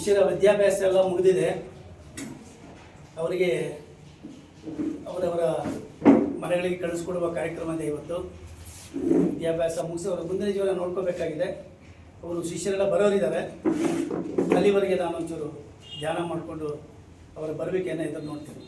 ಶಿಷ್ಯರ ವಿದ್ಯಾಭ್ಯಾಸ ಎಲ್ಲ ಮುಗಿದಿದೆ, ಅವರಿಗೆ ಅವರವರ ಮನೆಗಳಿಗೆ ಕಳಿಸ್ಕೊಡುವ ಕಾರ್ಯಕ್ರಮ ಇದೆ ಇವತ್ತು. ವಿದ್ಯಾಭ್ಯಾಸ ಮುಗಿಸಿ ಅವರ ಮುಂದಿನ ಜೀವನ ನೋಡ್ಕೋಬೇಕಾಗಿದೆ. ಅವರು ಶಿಷ್ಯರೆಲ್ಲ ಬರೋರಿದ್ದಾರೆ. ಅಲ್ಲಿವರೆಗೆ ನಾನು ಒಂಚೂರು ಧ್ಯಾನ ಮಾಡಿಕೊಂಡು ಅವರ ಬರಬೇಕೇನೋ ಇದನ್ನು ನೋಡ್ತೀನಿ.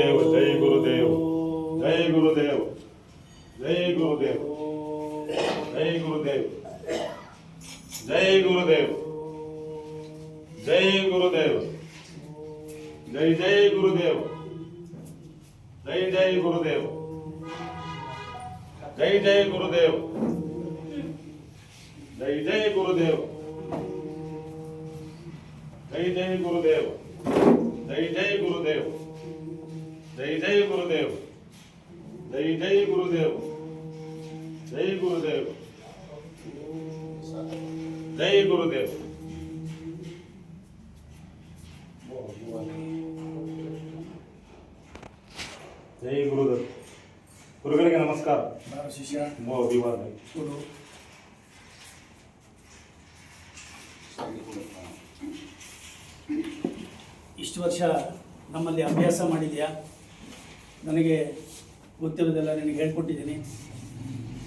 Gurudeu, Jai Gurudeu, Jai Gurudeu, Jai Gurudeu, Jai Gurudeu, Jai Gurudeu, Jai Gurudeu, Jai Jai Gurudeu, Jai Jai Gurudeu, Jai Jai Gurudeu, Jai Jai Gurudeu, Jai Jai Gurudeu, Jai Jai Gurudeu, Jai Jai Gurudeu, Jai Jai Gurudeu, ಜೈ ಜೈ ಗುರುದೇವ್. ಜೈ ಜೈ ಗುರುದೇವ್. ಜೈ ಗುರುದೇವ್. ಜೈ ಗುರುದೇವ್. ಜೈ ಗುರುದೇವ್. ಗುರುಗಳಿಗೆ ನಮಸ್ಕಾರ. ಶಿಷ್ಯ. ಇಷ್ಟು ವರ್ಷ ನಮ್ಮಲ್ಲಿ ಅಭ್ಯಾಸ ಮಾಡಿದ್ಯಾ? ಗೊತ್ತಿರೋದೆಲ್ಲ ನಿನಗೆ ಹೇಳ್ಕೊಟ್ಟಿದ್ದೀನಿ.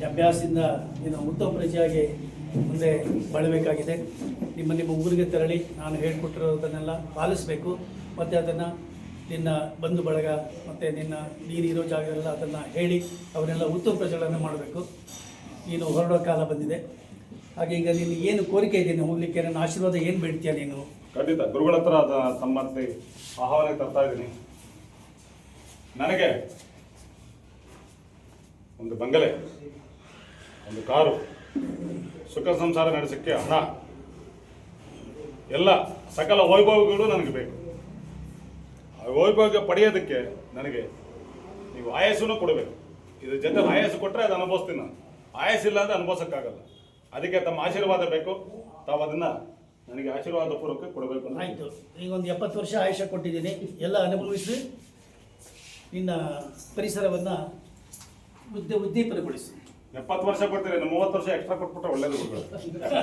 ಅಭ್ಯಾಸದಿಂದ ನೀನು ಉತ್ತಮ ಪ್ರಜೆಯಾಗಿ ಮುಂದೆ ಬಾಳಬೇಕಾಗಿದೆ. ನಿಮ್ಮ ನಿಮ್ಮ ಊರಿಗೆ ತೆರಳಿ ನಾನು ಹೇಳ್ಕೊಟ್ಟಿರೋದನ್ನೆಲ್ಲ ಪಾಲಿಸಬೇಕು. ಮತ್ತು ಅದನ್ನು ನಿನ್ನ ಬಂಧು ಬಳಗ ಮತ್ತು ನಿನ್ನ ನೀರಿರೋ ಜಾಗದಲ್ಲ ಅದನ್ನು ಹೇಳಿ ಅವರೆಲ್ಲ ಉತ್ತಮ ಪ್ರಜೆಗಳನ್ನು ಮಾಡಬೇಕು. ನೀನು ಹೊರಡೋ ಕಾಲ ಬಂದಿದೆ. ಹಾಗೆ ಈಗ ನೀನು ಏನು ಕೋರಿಕೆ ಇದೆ ನೀನು ಹೋಗ್ಲಿಕ್ಕೆ? ನನ್ನ ಆಶೀರ್ವಾದ ಏನು ಬೇಡ್ತೀಯ ನೀನು? ಖಂಡಿತ. ಗುರುಗಳ ಹತ್ರ ಅದ ತಮ್ಮಲ್ಲಿ ಆಹ್ವಾನ ತರ್ತಾ ಇದ್ದೀನಿ. ನನಗೆ ಒಂದು ಬಂಗಲೆ, ಒಂದು ಕಾರು ಸುಖ ಸಂಸಾರ ನಡೆಸಕ್ಕೆ ಹಣ, ಎಲ್ಲ ಸಕಲ ವೈಭವಗಳು ನನಗೆ ಬೇಕು. ಆ ವೈಭವ ಪಡೆಯೋದಕ್ಕೆ ನನಗೆ ನೀವು ಆಯಸ್ಸನ್ನು ಕೊಡಬೇಕು. ಇದ್ರ ಜೊತೆ ಆಯಸ್ಸು ಕೊಟ್ಟರೆ ಅದು ಅನುಭವಿಸ್ತೀನಿ ನಾನು. ಆಯಸ್ಸಿಲ್ಲ ಅಂದರೆ ಅನುಭವಿಸೋಕ್ಕಾಗಲ್ಲ. ಅದಕ್ಕೆ ತಮ್ಮ ಆಶೀರ್ವಾದ ಬೇಕು. ತಾವು ಅದನ್ನು ನನಗೆ ಆಶೀರ್ವಾದ ಪೂರ್ವಕ ಕೊಡಬೇಕು ಆಯಿತು. ಈಗ ಒಂದು ಎಪ್ಪತ್ತು ವರ್ಷ ಆಯುಷ್ಯ ಕೊಟ್ಟಿದ್ದೀನಿ. ಎಲ್ಲ ಅನುಭವಿಸಿ. ನಿನ್ನ ಪರಿಸರವನ್ನು ಉದ್ದ ಉದ್ದೀಪನಗೊಳಿಸಿ. ಎಪ್ಪತ್ತು ವರ್ಷ ಕೊಡ್ತೀರಿ ಮೂವತ್ತು ವರ್ಷ ಎಕ್ಸ್ಟ್ರಾ ಕೊಟ್ಬಿಟ್ರೆ ಒಳ್ಳೇದು.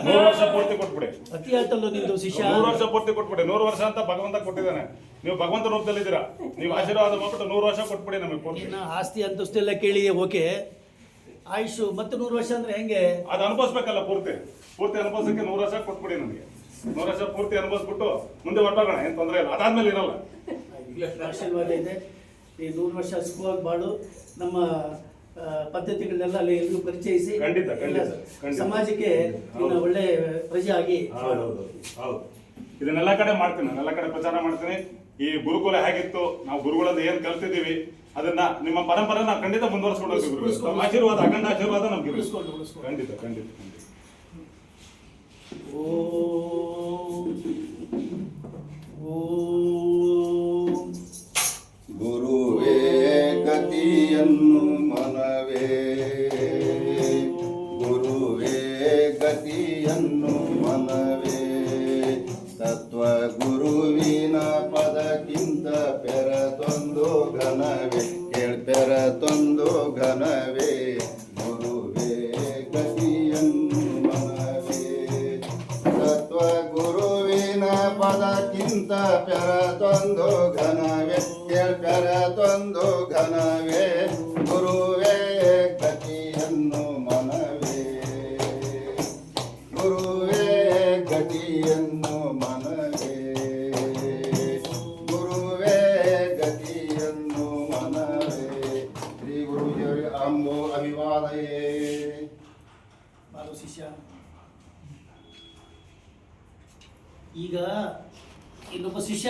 ನೂರು ವರ್ಷ ಪೂರ್ತಿ ಕೊಟ್ಬಿಡಿ. ಅತಿ ಆಯ್ತಲ್ಲೋ ನಿಂದು ಶಿಷ್ಯ. ನೂರು ವರ್ಷ ಪೂರ್ತಿ ಕೊಟ್ಬಿಡಿ. ನೂರು ವರ್ಷ ಅಂತ ಭಗವಂತ ಕೊಟ್ಟಿದ್ದಾನೆ. ನೀವು ಭಗವಂತ ರೂಪದಲ್ಲಿದ್ದೀರಾ? ನೀವು ಆಶೀರ್ವಾದ ಮಾಡ್ಬಿಟ್ಟು ನೂರು ವರ್ಷ ಕೊಟ್ಬಿಡಿ ನಮಗೆ ಪೂರ್ತಿ. ಆಸ್ತಿ ಅಂತಸ್ತೆಲ್ಲ ಕೇಳಿ ಓಕೆ. ಆಯುಷು ಮತ್ತೆ ನೂರು ವರ್ಷ ಅಂದ್ರೆ ಹೆಂಗೆ? ಅದು ಅನುಭವಿಸ್ಬೇಕಲ್ಲ ಪೂರ್ತಿ. ಪೂರ್ತಿ ಅನುಭವಿಸಕ್ಕೆ ನೂರು ವರ್ಷ ಕೊಟ್ಬಿಡಿ ನಮಗೆ. ನೂರು ವರ್ಷ ಪೂರ್ತಿ ಅನುಭವಿಸ್ಬಿಟ್ಟು ಮುಂದೆ ಹೊರಟೋಗೋಣ ಏನು ತೊಂದರೆ ಇಲ್ಲ. ಅದಾದ್ಮೇಲೆ ಇರಲ್ಲ. ಆಶೀರ್ವಾದ ಇದೆ. ಈ ನೂರು ವರ್ಷ ಸುಖವಾಗಿ ಬಾಳು ನಮ್ಮ ಪದ್ಧತಿಗಳನ್ನೆಲ್ಲ ಅಲ್ಲಿ ಎಲ್ಲರೂ ಪರಿಚಯಿಸಿ ಖಂಡಿತ, ಖಂಡಿತ. ಸಮಾಜಕ್ಕೆ. ಒಳ್ಳೆ ಪ್ರಜೆ ಆಗಿ ಹೌದು ಹೌದು ಇದನ್ನೆಲ್ಲ ಕಡೆ ಮಾಡ್ತೀನಿ ಎಲ್ಲ ಕಡೆ ಪ್ರಚಾರ ಮಾಡ್ತೀನಿ ಈ ಗುರುಕುಲ ಹೇಗಿತ್ತು ನಾವು ಗುರುಗಳಲ್ಲಿ ಏನ್ ಕಲ್ತಿದ್ದೀವಿ ಅದನ್ನ ನಿಮ್ಮ ಪರಂಪರೆ ನಾವು ಖಂಡಿತ ಮುಂದುವರ್ಸ್ಕೊಂಡು ಹೋಗ್ತೀವಿ. ಆಶೀರ್ವಾದ ಅಖಂಡ ಆಶೀರ್ವಾದ ನಮ್ಗೆ. ಖಂಡಿತ ಖಂಡಿತ ಓ ಓಂ ಪದಕ್ಕಿಂತ ಪೆರ ತೊಂದು ಘನವೇ ಕೇಳ್ ಪೆರ ತೊಂದು ಘನವೇ. ಗುರುವೇ ಗತಿಯನ್ನು ಮನವೇ. ಗುರುವೇ ಗತಿಯನ್ನು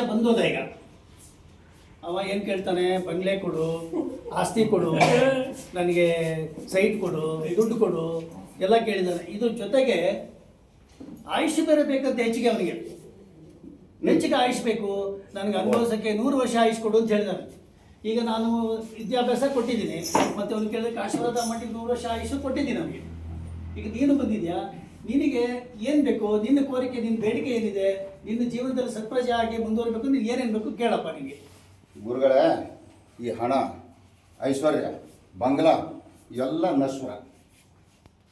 ಶಿಷ್ಯ ಬಂದೋದ ಈಗ. ಅವ ಏನು ಕೇಳ್ತಾನೆ? ಬಂಗ್ಲೆ ಕೊಡು, ಆಸ್ತಿ ಕೊಡು, ನನಗೆ ಸೈಟ್ ಕೊಡು, ದುಡ್ಡು ಕೊಡು ಎಲ್ಲ ಕೇಳಿದ್ದಾನೆ ಇದು ಜೊತೆಗೆ ಆಯುಷ್ ಬೇರೆ ಬೇಕಂತ ಹೆಚ್ಚಿಗೆ ಅವನಿಗೆ. ಹೆಚ್ಚಿಗೆ ಆಯುಷ್ ಬೇಕು. ನನಗೆ ಅನುಭವಿಸೋಕ್ಕೆ ನೂರು ವರ್ಷ ಆಯುಷ್ ಕೊಡು ಅಂತ ಹೇಳಿದಾನೆ. ಈಗ ನಾನು ವಿದ್ಯಾಭ್ಯಾಸ ಕೊಟ್ಟಿದ್ದೀನಿ. ಮತ್ತೆ ಅವ್ನು ಕೇಳಿದ್ರೆ ಆಶೀರ್ವಾದ ಮಾಡಿ ನೂರು ವರ್ಷ ಆಯುಷು ಕೊಟ್ಟಿದ್ದೀನಿ ನಮಗೆ ಈಗ ನೀನು ಬಂದಿದ್ಯಾ? ನಿನಗೆ ಏನು ಬೇಕು, ನಿನ್ನ ಕೋರಿಕೆ ನಿನ್ನ ಬೇಡಿಕೆ ಏನಿದೆ, ನಿನ್ನ ಜೀವನದಲ್ಲಿ ಸತ್ಪ್ರಜೆ ಆಗಿ ಮುಂದುವರಿಬೇಕು ನೀನು ಏನೇನು ಬೇಕು ಕೇಳಪ್ಪ ನಿನಗೆ. ಗುರುಗಳೇ, ಈ ಹಣ, ಐಶ್ವರ್ಯ, ಬಂಗ್ಲಾ ಎಲ್ಲ ನಶ್ವರ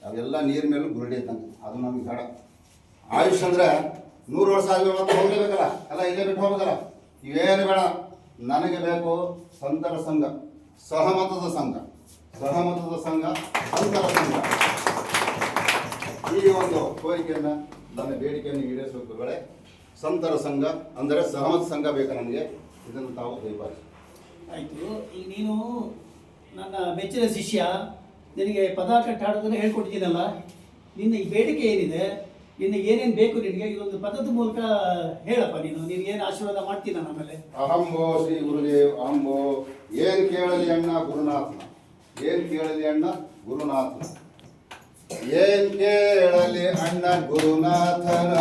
ಅವೆಲ್ಲ ನೀರ್ ಮೇಲೂ ಗುರುಡಿ ಇದ್ದಂಗೆ ಅದು ನಮ್ಗೆ ಬೇಡ. ಆಯುಷ್ ಅಂದ್ರೆ ನೂರು ವರ್ಷ ಆಗಿ ಮತ್ತೆ ಹೋಗ್ಲೇಬೇಕಲ್ಲ? ಎಲ್ಲ ಇಲ್ಲೇ ಬಿಟ್ಟು ಹೋಗ್ಬೇಕಲ್ಲ? ಇವೇನು ಬೇಡ. ನನಗೆ ಬೇಕು ಸಂತರ ಸಂಘ, ಸಹಮತದ ಸಂಘ ಸಹಮತದ ಸಂಘ, ಸಂತರ ಸಂಘ. ಈ ಒಂದು ಕೋರಿಕೆಯನ್ನು ನನ್ನ ಬೇಡಿಕೆಯನ್ನು ಈಡೇರಿಸಬೇಕು ಗುರುಗಳೇ ಸಂತರ ಸಂಘ ಅಂದರೆ ಸಹಮತ ಸಂಘ ಬೇಕು ನನಗೆ ಇದನ್ನು ತಾವು ದಯಪಾಲಿಸಿ ಆಯಿತು ಈಗ ನೀನು ನನ್ನ ಮೆಚ್ಚಿನ ಶಿಷ್ಯ ನಿನಗೆ ಪದ ಕಟ್ಟಾಡೋದನ್ನು ಹೇಳ್ಕೊಟ್ಟಿದ್ದೀನಲ್ಲ ನಿನ್ನ ಈ ಬೇಡಿಕೆ ಏನಿದೆ ನಿನ್ನ ಏನೇನು ಬೇಕು ನಿನಗೆ ಇದೊಂದು ಪದದ ಮೂಲಕ ಹೇಳಪ್ಪ ನೀನು ನೀನು ಏನು ಆಶೀರ್ವಾದ ಮಾಡ್ತೀನ ನಮ್ಮಲ್ಲಿ? ಆಮೇಲೆ ಅಹಂಬೋ ಶ್ರೀ ಗುರುದೇವ್ ಅಹಂಬೋ ಏನು ಕೇಳಲಿ ಅಣ್ಣ ಗುರುನಾಥನ? ಏನು ಕೇಳಲಿ ಅಣ್ಣ ಗುರುನಾಥನ? ಏನ್ ಕೇಳಲಿ ಅಣ್ಣ ಗುರುನಾಥನ?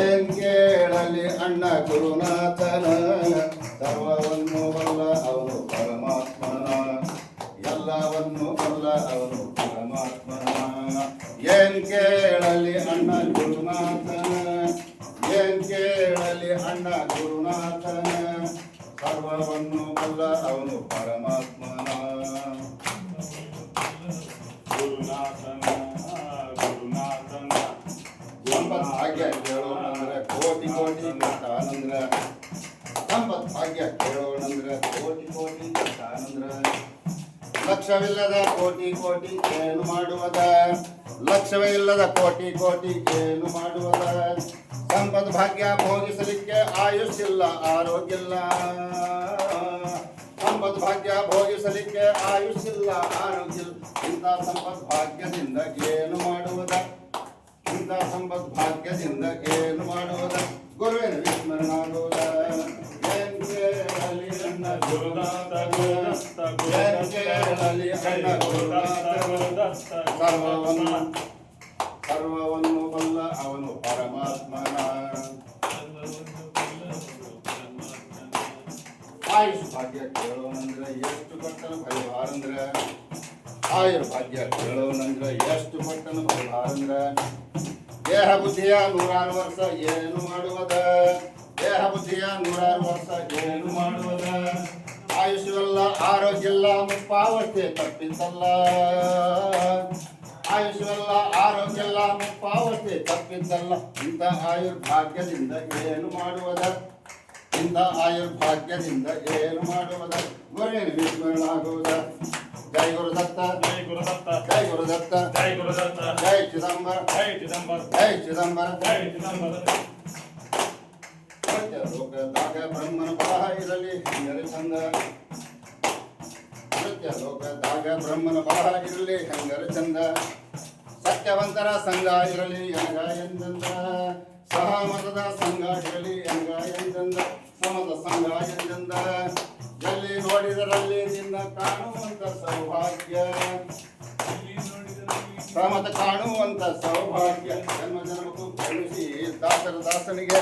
ಏನ್ ಕೇಳಲಿ ಅಣ್ಣ ಗುರುನಾಥನ? ಸರ್ವವನ್ನು ಬಲ್ಲ ಅವನು ಪರಮಾತ್ಮನ. ಎಲ್ಲವನ್ನು ಬಲ್ಲ ಅವನು ಪರಮಾತ್ಮನ. ಏನ್ ಕೇಳಲಿ ಅಣ್ಣ ಗುರುನಾಥನ? ಏನ್ ಕೇಳಲಿ ಅಣ್ಣ ಗುರುನಾಥನ? ಸರ್ವವನ್ನು ಬಲ್ಲ ಅವನು ಪರಮಾತ್ಮನ. ಸಂಪತ್ ಭಾಗ್ಯ ಕೇಳೋಣಂದ್ರ ಕೋಟಿ ಕೋಟಿ ಕಥಾನಂದ್ರ ಲಕ್ಷವಿಲ್ಲದ ಕೋಟಿ ಕೋಟಿ ಏನು ಮಾಡುವದ? ಲಕ್ಷವೇ ಇಲ್ಲದ ಕೋಟಿ ಕೋಟಿ ಏನು ಮಾಡುವದ ಸಂಪತ್ ಭಾಗ್ಯ ಭೋಗಿಸಲಿಕ್ಕೆ ಆಯುಷ್ಯಿಲ್ಲ ಆರೋಗ್ಯಿಲ್ಲ ಸಂಪತ್ ಭಾಗ್ಯ ಭೋಗಿಸಲಿಕ್ಕೆ ಆಯುಷ್ಯಿಲ್ಲ ಆರೋಗ್ಯ ಇಂಥ ಸಂಪತ್ ಭಾಗ್ಯದಿಂದ ಏನು ಮಾಡುವುದ? ಇಂಥ ಸಂಪತ್ ಭಾಗ್ಯದಿಂದ ಏನು ಮಾಡುವುದ ಗುರುವಿನ ವಿಸ್ಮರಣಾಗುವುದ ಸರ್ವವನ್ನು ಸರ್ವವನ್ನು ಬಲ್ಲ ಅವನು ಪರಮಾತ್ಮನ ಆಯುಷ್ ಭಾಗ್ಯ ಕೇಳೋಣಂದ್ರೆ ಎಷ್ಟು ಕೊಟ್ಟನು ಪರಿಹಾರಂದ್ರೆ ಆಯುರ್ ಭಾಗ್ಯ ಕೇಳೋಣಂದ್ರೆ ಎಷ್ಟು ಕೊಟ್ಟನು ಪರಿಹಾರಂದ್ರೆ ದೇಹ ಬುದ್ಧಿಯ ನೂರಾರು ವರ್ಷ ಏನು ಮಾಡುವುದ? ದೇಹ ಬುದ್ಧಿಯ ನೂರಾರು ವರ್ಷ ಏನು ಮಾಡುವದ? ಆರೋಗ್ಯ ಮುಪ್ಪಾವಸ್ಥೆ ತಪ್ಪಿಸಲ್ಲ. ಆಯುಷ್ಯವೆಲ್ಲ ಆರೋಗ್ಯ ಮುಪ್ಪಾವಸ್ಥೆ ತಪ್ಪಿಸಲ್ಲ. ಇಂಥ ಆಯುರ್ಭಾಗ್ಯದಿಂದ ಏನು ಮಾಡುವುದ? ಇಂಥ ಆಯುರ್ಭಾಗ್ಯದಿಂದ ಏನು ಮಾಡುವುದ? ಗುರುವಿನ ವಿಸ್ಮರಣಾಗುವುದ ಜೈ ಗುರುದತ್ತ ಜೈ ಗುರುದತ್ತ ಜೈ ಗುರುದತ್ತ ಜೈ ಗುರುದತ್ತ ಜೈ ಚಿದಂಬರ. ಜೈ ಚಿದಂಬರ. ಜೈ ಚಿದಂಬರ. ಜೈ ಚಿದಂಬರ. ಲೋಕದಾಗ ಬ್ರಹ್ಮನ ಬರಹ ಇರಲಿ. ಚಂದ. ಸತ್ಯ ಲೋಕದಾಗ ಬ್ರಹ್ಮನ ಬರಹ ಇರಲಿ ಹೆಂಗರೆ ಚಂದ. ಸತ್ಯವಂತರ ಸಂಘ ಇರಲಿ ಹೆಂಗ ಎಂದಂದ. ಸಹಮತದ ಸಂಘ ಇರಲಿ ಹೆಂಗ ಎಂದಂದ. ಸಮದ ಸಂಘ ಎಂದಂದ. ಎಲ್ಲಿ ನೋಡಿದರಲ್ಲಿ ನಿನ್ನ ಕಾಣುವಂತ ಸೌಭಾಗ್ಯ? ಸಮತ ಕಾಣುವಂತ ಸೌಭಾಗ್ಯ. ಜನ್ಮ ಜನ್ಮಕ್ಕೂ ಕರುಣಿಸಿ, ದಾಸರ ದಾಸನಿಗೆ.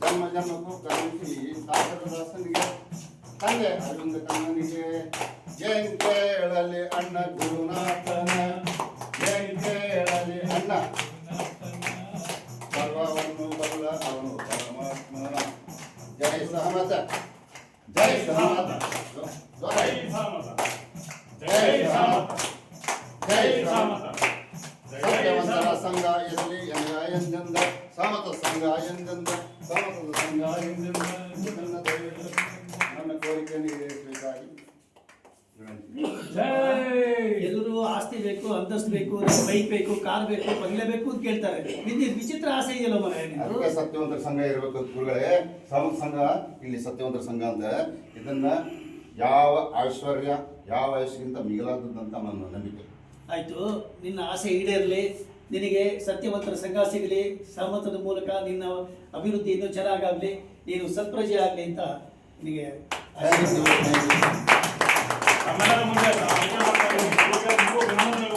ಜನ್ಮ ಜನ್ಮಕ್ಕೂ ದಾಸರ ದಾಸನಿಗೆ. ತಂದೆ ಅರವಿಂದ ಕಣ್ಣನಿಗೆ ಏನ್ ಕೇಳಲಿ ಅಣ್ಣ ಗುರುನಾಥನ. ಏನ್ ಕೇಳಲಿ ಅಣ್ಣ. ಸರ್ವವನ್ನು ಬಲ್ಲ ಅವನು ಪರಮಾತ್ಮನ. ಜೈ ಸಹಮತ. ಜೈ ಸಹಮತ. ಜೈ ಸಾಮತ ಜೈ ಸಾಮತ ಜೈ ಜೈ ಸಹಮತ. ಸಾಮತ ಜೈ ಸತ್ಯವಂತರ ಸಾಮತ ಸಂಘ ಇರಲಿ ಎಂಗ ಎಂದೆಂದ? ಸಮತ ಸಂಘ ಎಂದೆಂದ? ಸಮತದ ಸಂಘ ಎಂದೆಂದ ನನ್ನ ದಯವಿಟ್ಟು ನನ್ನ ಕೋರಿಕೆಯನ್ನು ಈಡೇರಿಸಬೇಕಾಗಿ ಎಲ್ಲರೂ ಆಸ್ತಿ ಬೇಕು ಅಂತಸ್ತು ಬೇಕು ಬೈಕ್ ಬೇಕು ಕಾರ್ ಬೇಕು ಬಂಗ್ಲೆ ಬೇಕು ಅಂತ ಕೇಳ್ತಾರೆ. ನಿಮಗೆ ವಿಚಿತ್ರ ಆಸೆ ಇದೆಯಲ್ಲ ಮನೆ ಸತ್ಯವಂತರ ಸಂಘ ಇರಬೇಕು ಗುರುಗಳೇ. ಸಮ ಸಂಘ ಇಲ್ಲಿ ಸತ್ಯವಂತರ ಸಂಘ ಅಂತ ಇದನ್ನ ಯಾವ ಐಶ್ವರ್ಯ ಯಾವ ಆಯುಷ್ಗಿಂತ ಮಿಗಿಲಾದದ್ದಂತ ನನ್ನ ನಂಬಿಕೆ. ಆಯ್ತು ನಿನ್ನ ಆಸೆ ಈಡೇರಲಿ. ನಿನಗೆ ಸತ್ಯವಂತರ ಸಂಘ ಸಿಗಲಿ. ಸಹಮತದ ಮೂಲಕ ನಿನ್ನ ಅಭಿವೃದ್ಧಿ ಇನ್ನೂ ಚೆನ್ನಾಗಾಗಲಿ. ನೀನು ಸತ್ಪ್ರಜೆ ಆಗಲಿ ಅಂತ ನಿನಗೆ ನಮ್ಮೆಲ್ಲರ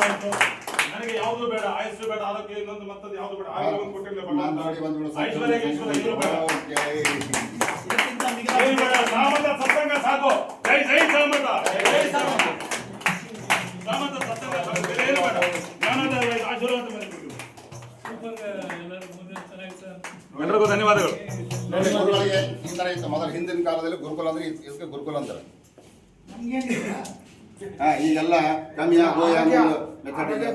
ನನಗೆ ಯಾವುದು ಬೇಡ ಆಯಸ್ಸು ಬೇಡ ಆರೋಗ್ಯ ಇನ್ನೊಂದು ಮತ್ತೊಂದು ಯಾವುದು ಬೇಡ. ಆರೋಗ್ಯವನ್ನು ಒಂದು ಕೊಟ್ಟಿಲ್ಲ ನೋಡಿ ಬಂದ್ಬಿಡು ಐಶ್ವರ್ಯ ಐಶ್ವರ್ಯ ಏನು ಬೇಡ. ಏನು ಬೇಡ. ಸಾಮತ ಸತ್ಸಂಗ ಸಾಕು. ಜೈ ಜೈ ಸಾಮಂತ. ಜೈ ಸಾಮಂತ. ಸಾಮಂತ ಬೇರೆ ಏನು ಬೇಡ. ಜ್ಞಾನದ ಆಶೀರ್ವಾದ ಧನ್ಯವಾದಗಳು. ನೋಡಿ ಗುರುಗಳಿಗೆ ಈ ಥರ ಇತ್ತು. ಮೊದಲು ಹಿಂದಿನ ಕಾಲದಲ್ಲಿ ಗುರುಕುಲ ಅಂದ್ರೆ ಇದ್- ಇದಕ್ಕೆ ಗುರುಕುಲ ಅಂತಾರೆ. ಹಾ ಈಗೆಲ್ಲ ಕಮ್ಮಿ ಗೋಯ ಮೆಥಡ್ ಇದೆ